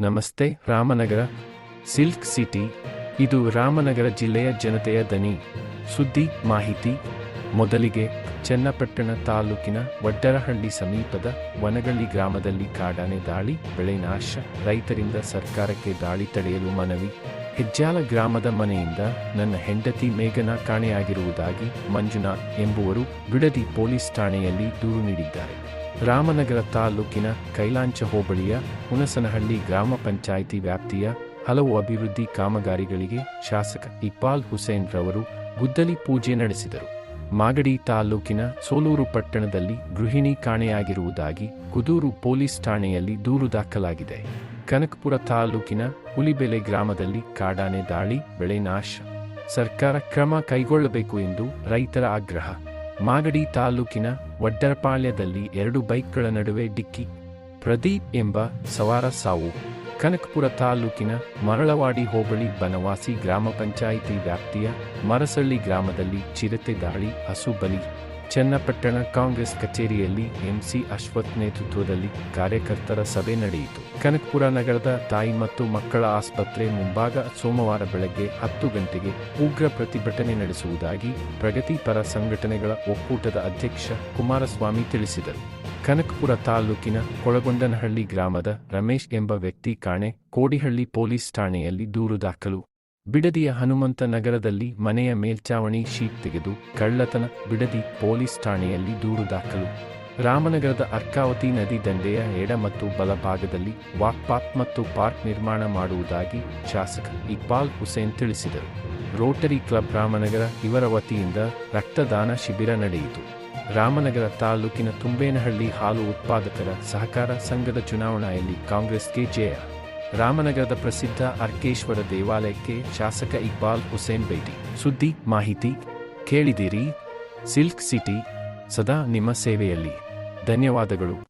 ನಮಸ್ತೆ Ramanagara, silk city. ಇದು ರಾಮನಗರ ಜಿಲ್ಲೆಯ ಜನತೆಯ ದನಿ. ಸುದ್ದಿ, ಮಾಹಿತಿ. ಮೊದಲಿಗೆ ಚನ್ನಪಟ್ಟಣ ತಾಲೂಕಿನ ವಡ್ಡರಹಳ್ಳಿ ಸಮೀಪದ ವನಗಳ್ಳಿ ಗ್ರಾಮದಲ್ಲಿ ಕಾಡಾನೆ ದಾಳಿ, ಬೆಳೆ ನಾಶ, ರೈತರಿಂದ ಸರ್ಕಾರಕ್ಕೆ ದಾಳಿ ತಡೆಯಲು ಮನವಿ. ಹೆಜ್ಜಾಲ ಗ್ರಾಮದ ಮನೆಯಿಂದ ನನ್ನ ಹೆಂಡತಿ ಮೇಘನ ಕಾಣೆಯಾಗಿರುವುದಾಗಿ ಮಂಜುನಾಥ್ ಎಂಬುವರು ಬಿಡದಿ ಪೊಲೀಸ್ ಠಾಣೆಯಲ್ಲಿ ದೂರು ನೀಡಿದ್ದಾರೆ. ರಾಮನಗರ ತಾಲೂಕಿನ ಕೈಲಾಂಚ ಹೋಬಳಿಯ ಹುಣಸನಹಳ್ಳಿ ಗ್ರಾಮ ಪಂಚಾಯಿತಿ ವ್ಯಾಪ್ತಿಯ ಹಲವು ಅಭಿವೃದ್ಧಿ ಕಾಮಗಾರಿಗಳಿಗೆ ಶಾಸಕ ಇಕ್ಬಾಲ್ ಹುಸೇನ್ ರವರು ಗುದ್ದಲಿ ಪೂಜೆ ನಡೆಸಿದರು. ಮಾಗಡಿ ತಾಲೂಕಿನ ಸೋಲೂರು ಪಟ್ಟಣದಲ್ಲಿ ಗೃಹಿಣಿ ಕಾಣೆಯಾಗಿರುವುದಾಗಿ ಕುದೂರು ಪೊಲೀಸ್ ಠಾಣೆಯಲ್ಲಿ ದೂರು ದಾಖಲಾಗಿದೆ. ಕನಕಪುರ ತಾಲೂಕಿನ ಹುಲಿಬೆಲೆ ಗ್ರಾಮದಲ್ಲಿ ಕಾಡಾನೆ ದಾಳಿ, ಬೆಳೆ ನಾಶ. ಸರ್ಕಾರ ಕ್ರಮ ಕೈಗೊಳ್ಳಬೇಕು ಎಂದು ರೈತರ ಆಗ್ರಹ. ಮಾಗಡಿ ತಾಲೂಕಿನ ವಡ್ಡರಪಾಳ್ಯದಲ್ಲಿ ಎರಡು ಬೈಕ್ಗಳ ನಡುವೆ ಡಿಕ್ಕಿ. ಪ್ರದೀಪ್ ಎಂಬ ಸವಾರ ಸಾವು. ಕನಕಪುರ ತಾಲೂಕಿನ ಮರಳವಾಡಿ ಹೋಬಳಿ ಬನವಾಸಿ ಗ್ರಾಮ ಪಂಚಾಯಿತಿ ವ್ಯಾಪ್ತಿಯ ಮರಸಳ್ಳಿ ಗ್ರಾಮದಲ್ಲಿ ಚಿರತೆ ದಾಳಿ, ಹಸು ಬಲಿ. ಚನ್ನಪಟ್ಟಣ ಕಾಂಗ್ರೆಸ್ ಕಚೇರಿಯಲ್ಲಿ ಎಂಸಿ ಅಶ್ವಥ್ ನೇತೃತ್ವದಲ್ಲಿ ಕಾರ್ಯಕರ್ತರ ಸಭೆ ನಡೆಯಿತು. ಕನಕಪುರ ನಗರದ ತಾಯಿ ಮತ್ತು ಮಕ್ಕಳ ಆಸ್ಪತ್ರೆ ಮುಂಭಾಗ ಸೋಮವಾರ ಬೆಳಗ್ಗೆ ಹತ್ತು ಗಂಟೆಗೆ ಉಗ್ರ ಪ್ರತಿಭಟನೆ ನಡೆಸುವುದಾಗಿ ಪ್ರಗತಿಪರ ಸಂಘಟನೆಗಳ ಒಕ್ಕೂಟದ ಅಧ್ಯಕ್ಷ ಕುಮಾರಸ್ವಾಮಿ ತಿಳಿಸಿದರು. ಕನಕಪುರ ತಾಲೂಕಿನ ಕೊಳಗೊಂಡನಹಳ್ಳಿ ಗ್ರಾಮದ ರಮೇಶ್ ಎಂಬ ವ್ಯಕ್ತಿ ಕಾಣೆ, ಕೋಡಿಹಳ್ಳಿ ಪೊಲೀಸ್ ಠಾಣೆಯಲ್ಲಿ ದೂರು ದಾಖಲು ಬಿಡದಿಯ ಹನುಮಂತ ನಗರದಲ್ಲಿ ಮನೆಯ ಮೇಲ್ಚಾವಣಿ ಶೀಟ್ ತೆಗೆದು ಕಳ್ಳತನ, ಬಿಡದಿ ಪೊಲೀಸ್ ಠಾಣೆಯಲ್ಲಿ ದೂರು ದಾಖಲು. ರಾಮನಗರದ ಅರ್ಕಾವತಿ ನದಿ ದಂಡೆಯ ಎಡ ಮತ್ತು ಬಲಭಾಗದಲ್ಲಿ ವಾಕ್ಪಾತ್ ಮತ್ತು ಪಾರ್ಕ್ ನಿರ್ಮಾಣ ಮಾಡುವುದಾಗಿ ಶಾಸಕ ಇಕ್ಬಾಲ್ ಹುಸೇನ್ ತಿಳಿಸಿದರು. ರೋಟರಿ ಕ್ಲಬ್ ರಾಮನಗರ ಇವರ ವತಿಯಿಂದ ರಕ್ತದಾನ ಶಿಬಿರ ನಡೆಯಿತು. ರಾಮನಗರ ತಾಲೂಕಿನ ತುಂಬೇನಹಳ್ಳಿ ಹಾಲು ಉತ್ಪಾದಕರ ಸಹಕಾರ ಸಂಘದ ಚುನಾವಣೆಯಲ್ಲಿ ಕಾಂಗ್ರೆಸ್ಗೆ ಜಯ. ರಾಮನಗರದ ಪ್ರಸಿದ್ಧ ಅರ್ಕೇಶ್ವರ ದೇವಾಲಯಕ್ಕೆ ಶಾಸಕ ಇಕ್ಬಾಲ್ ಹುಸೇನ್ ಭೇಟಿ. ಸುದ್ದಿ, ಮಾಹಿತಿ ಕೇಳಿದಿರಿ. ಸಿಲ್ಕ್ ಸಿಟಿ, ಸದಾ ನಿಮ್ಮ ಸೇವೆಯಲ್ಲಿ. ಧನ್ಯವಾದಗಳು.